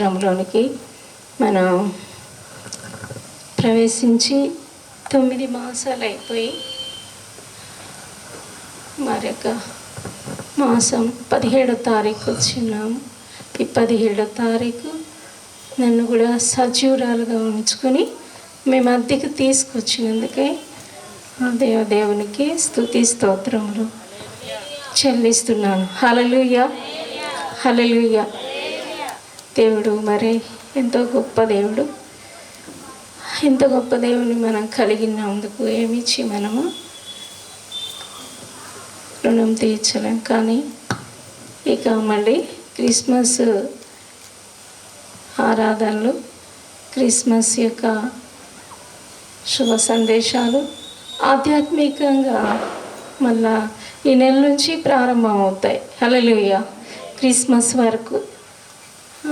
రంలోనికి మనం ప్రవేశించి తొమ్మిది మాసాలు అయిపోయి మరి యొక్క మాసం పదిహేడో తారీఖు వచ్చినాము ఈ పదిహేడో తారీఖు నన్ను కూడా సజీవురాలుగా ఉంచుకొని మేము అద్దెకి తీసుకొచ్చినందుకే ఆ దేవదేవునికి స్థుతి స్తోత్రములు చెల్లిస్తున్నాను. హలలుయ హలలుయ దేవుడు మరి ఎంతో గొప్ప దేవుడు. ఎంత గొప్ప దేవుని మనం కలిగినందుకు ఏమిచ్చి మనము రుణం తీర్చలేం. కానీ ఇక మళ్ళీ క్రిస్మస్ ఆరాధనలు క్రిస్మస్ యొక్క శుభ సందేశాలు ఆధ్యాత్మికంగా మళ్ళా ఈ నెల నుంచి ప్రారంభం అవుతాయి హల్లెలూయా. క్రిస్మస్ వరకు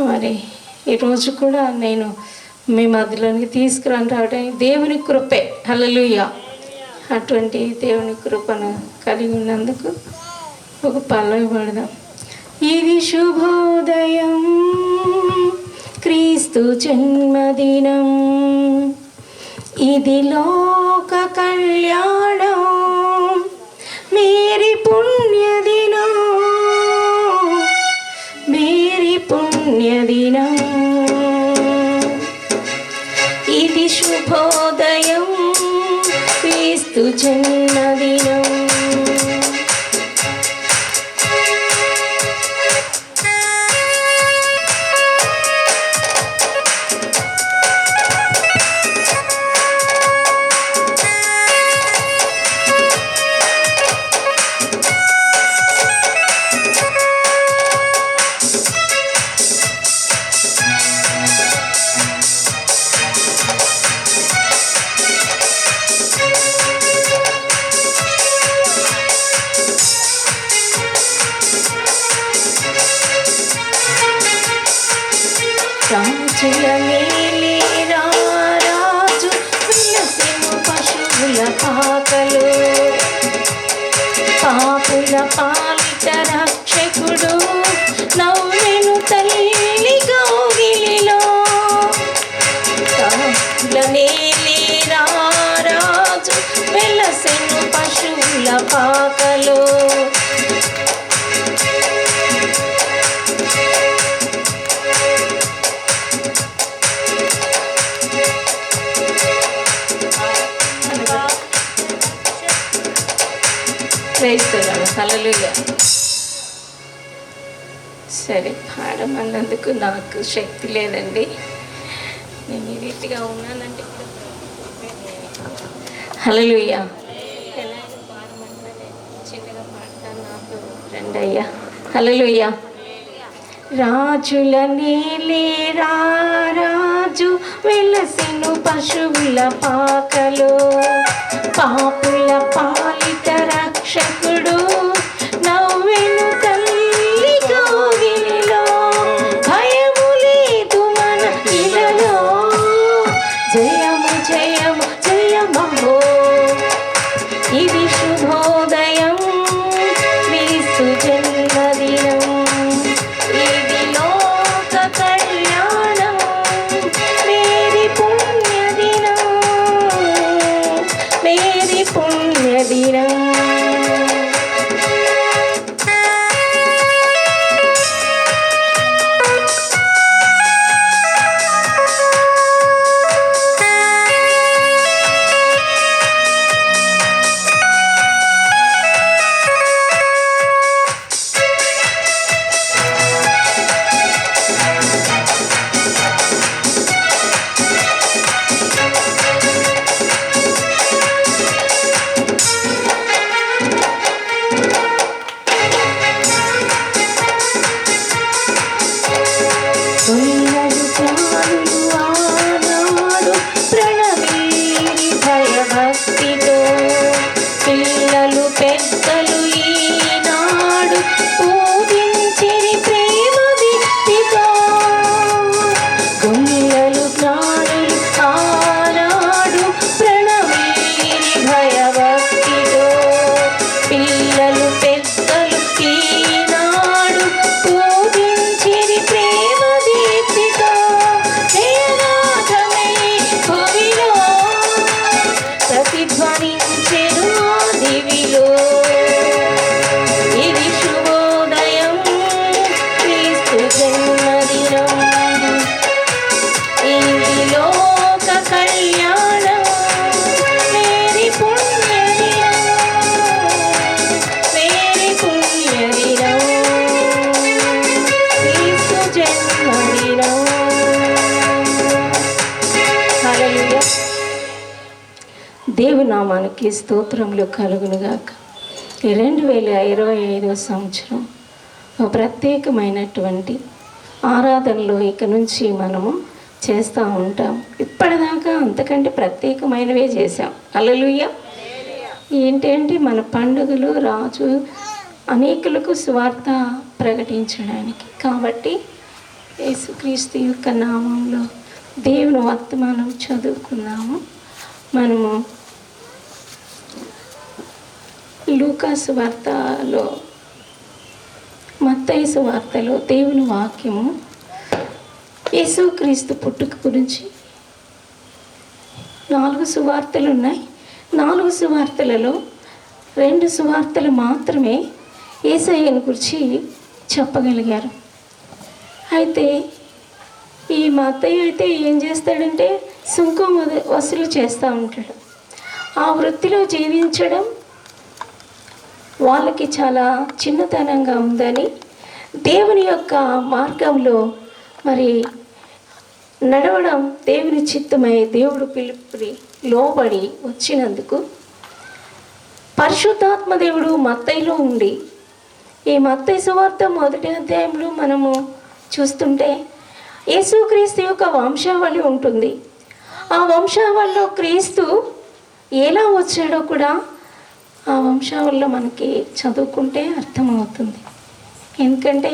మరి ఈరోజు కూడా నేను మీ మధ్యలోనికి తీసుకురాని రావడం దేవుని కృపే. హలలుయ అటువంటి దేవుని కృపను కలిగి ఉన్నందుకు ఒక పల్లవి పడదాం. ఇది శుభోదయం క్రీస్తు జన్మదినం. ఇది లోక కళ్యాణ దినం ఇది శుభోదయం క్రీస్తు జన్మదినం క్రైస్తవులు సరే పాడమన్నందుకు నాకు శక్తి లేదండి. నేను ఈ రీతిగా ఉన్నానంటే హలలుయ్యా ఎలాగో పాడమన్నదే చిన్నగా పాడతాను నాకు రండి అయ్యా రాజుల నీలే రాజు వెలసెను పశువుల పాకలో. పాపుల పాలిట క్రీస్తు జన్మదినం నామానికి స్తోత్రములు కలుగునుగాక. ఈ రెండు వేల ఇరవై ఐదో సంవత్సరం ఒక ప్రత్యేకమైనటువంటి ఆరాధనలో ఇక నుంచి మనము చేస్తూ ఉంటాం. ఇప్పటిదాకా అంతకంటే ప్రత్యేకమైనవే చేసాం అల్లలుయ్య ఏంటంటే మన పండుగలు రాజు అనేకులకు స్వార్థ ప్రకటించడానికి. కాబట్టి యేసుక్రీస్తు యొక్క నామంలో దేవుని వర్తమానం చదువుకున్నాము. మనము లూకాసు వార్తలో మత్తైసు వార్తలో దేవుని వాక్యము యేసుక్రీస్తు పుట్టుక గురించి. నాలుగు సువార్తలు ఉన్నాయి. నాలుగు సువార్తలలో రెండు సువార్తలు మాత్రమే ఏసయ్యను గురించి చెప్పగలిగారు. అయితే ఈ మా అత్తయ్య అయితే ఏం చేస్తాడంటే సుంకం వసూలు చేస్తూ ఉంటాడు. ఆ వృత్తిలో జీవించడం వాళ్ళకి చాలా చిన్నతనంగా ఉందని దేవుని యొక్క మార్గంలో మరి నడవడం దేవుని చిత్తమై దేవుడు పిలుపుని లోబడి వచ్చినందుకు పరిశుద్ధాత్మ దేవుడు మత్తైలో ఉండి ఈ మత్తై సువార్త మొదటి అధ్యాయంలో మనము చూస్తుంటే యేసుక్రీస్తు యొక్క వంశావళి ఉంటుంది. ఆ వంశావళిలో క్రీస్తు ఎలా వచ్చాడో కూడా ఆ వంశావళిలో మనకి చదువుకుంటే అర్థమవుతుంది. ఎందుకంటే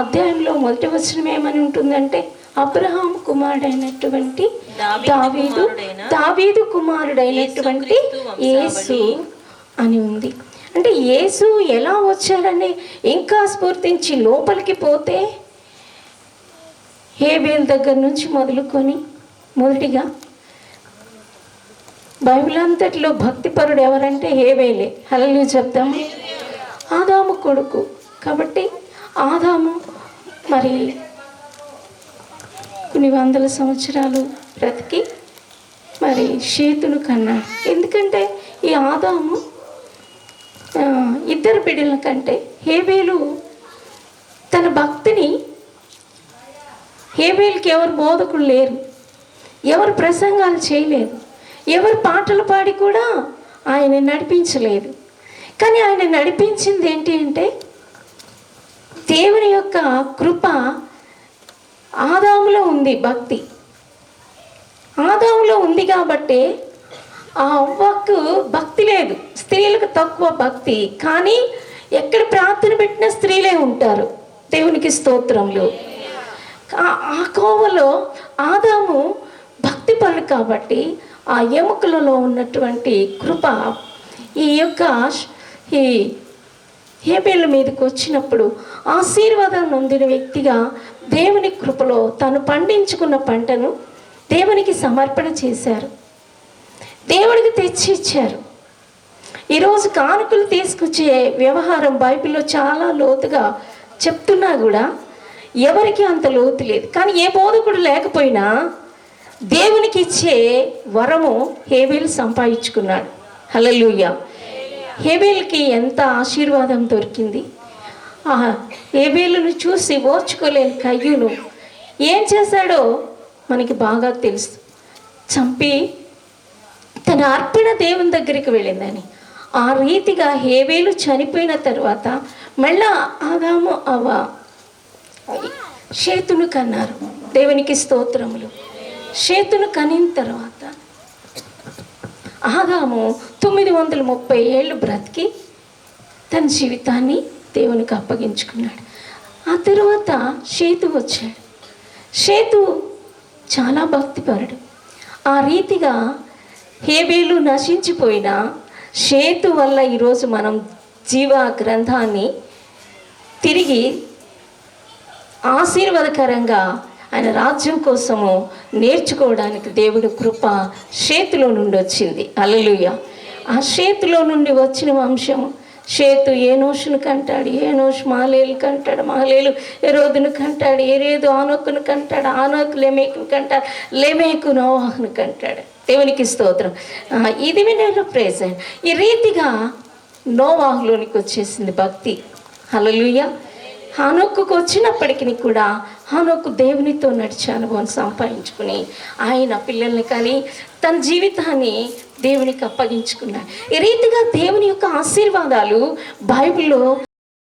అధ్యాయంలో మొదటి వచనం ఏమని ఉంటుందంటే అబ్రహాం కుమారుడైనటువంటి దావీదు దావీదు కుమారుడైన దావీదు కుమారుడైనటువంటి యేసు అని ఉంది. అంటే యేసు ఎలా వచ్చాడని ఇంకా స్ఫూర్తించి లోపలికి పోతే హేబేల్ దగ్గర నుంచి మొదలుకొని మొదటిగా బైబిల్ అంతటిలో భక్తిపరుడు ఎవరంటే హేవేలే హలలు చెప్తాము. ఆదాము కొడుకు. కాబట్టి ఆదాము మరి కొన్ని వందల సంవత్సరాలు బ్రతికి మరి షేతును కన్నాడు. ఎందుకంటే ఈ ఆదాము ఇద్దరు బిడ్డల కంటే హేబేలు తన భక్తిని హేబేల్కి ఎవరు బోధకులు లేరు. ఎవరు ప్రసంగాలు చేయలేదు. ఎవరు పాటలు పాడి కూడా ఆయన నడిపించలేదు. కానీ ఆయన నడిపించింది ఏంటి అంటే దేవుని యొక్క కృప ఆదాములో ఉంది భక్తి. ఆదాములో ఉంది కాబట్టి ఆ అవ్వకు భక్తి లేదు. స్త్రీలకు తక్కువ భక్తి. కానీ ఎక్కడ ప్రార్థన పెట్టిన స్త్రీలే ఉంటారు. దేవునికి స్తోత్రంలో ఆ- కోవలో ఆదాము భక్తి పనులు కాబట్టి ఆ ఎముకలలో ఉన్నటువంటి కృప ఈ యొక్క ఈ హేబేళ్ళ మీదకి వచ్చినప్పుడు ఆశీర్వాదం నొందిన వ్యక్తిగా దేవుని కృపలో తను పండించుకున్న పంటను దేవునికి సమర్పణ చేశారు. దేవుడికి తెచ్చి ఇచ్చారు. ఈరోజు కానుకలు తీసుకొచ్చే వ్యవహారం బైబిల్లో చాలా లోతుగా చెప్తున్నా కూడా ఎవరికి అంత లోతు లేదు. కానీ ఏ బోధకుడు లేకపోయినా దేవునికి ఇచ్చే వరము హేబేలు సంపాదించుకున్నాడు. హల్లెలూయా. హేబేల్కి ఎంత ఆశీర్వాదం దొరికింది. ఆ హేబేలును చూసి ఓర్చుకోలేని కయ్యును. ఏం చేశాడో మనకి బాగా తెలుసు. చంపి తన అర్పణ దేవుని దగ్గరికి వెళ్ళిందని. ఆ రీతిగా హేబేలు చనిపోయిన తర్వాత మళ్ళా ఆదాము అవ షేతును కన్నారు. దేవునికి స్తోత్రములు. చేతులు కనిన తర్వాత ఆగాము తొమ్మిది వందల ముప్పై ఏళ్ళు బ్రతికి తన జీవితాన్ని దేవునికి అప్పగించుకున్నాడు. ఆ తర్వాత సేతు వచ్చాడు. సేతు చాలా భక్తిపరుడు. ఆ రీతిగా హేబేలు నశించిపోయిన సేతు వల్ల ఈరోజు మనం జీవ గ్రంథాన్ని తిరిగి ఆశీర్వాదకరంగా ఆయన రాజ్యం కోసము నేర్చుకోవడానికి దేవుడు కృప చేతిలో నుండి వచ్చింది. అలలుయ ఆ చేతిలో నుండి వచ్చిన వంశం షేతు ఏనోషును కంటాడు నోషు మాలేలు కంటాడు మాలేలు ఎరోదును కంటాడు ఎరేదు ఆనోకును కంటాడు ఆనోకు లెమేకును కంటాడు లెమేకు నోవాహును కంటాడు. దేవునికి స్తోత్రం. ఇది వినే ప్రేజెంట్ ఈ రీతిగా నోవాహులోనికి వచ్చేసింది భక్తి. హలలుయ్యా హానొక్కుకు వచ్చినప్పటికీ కూడా హానొక్కు దేవునితో నడిచే అనుభవం సంపాదించుకుని ఆయన పిల్లల్ని కానీ తన జీవితాన్ని దేవునికి అప్పగించుకున్నాడు. ఈ రీతిగా దేవుని యొక్క ఆశీర్వాదాలు బైబిల్లో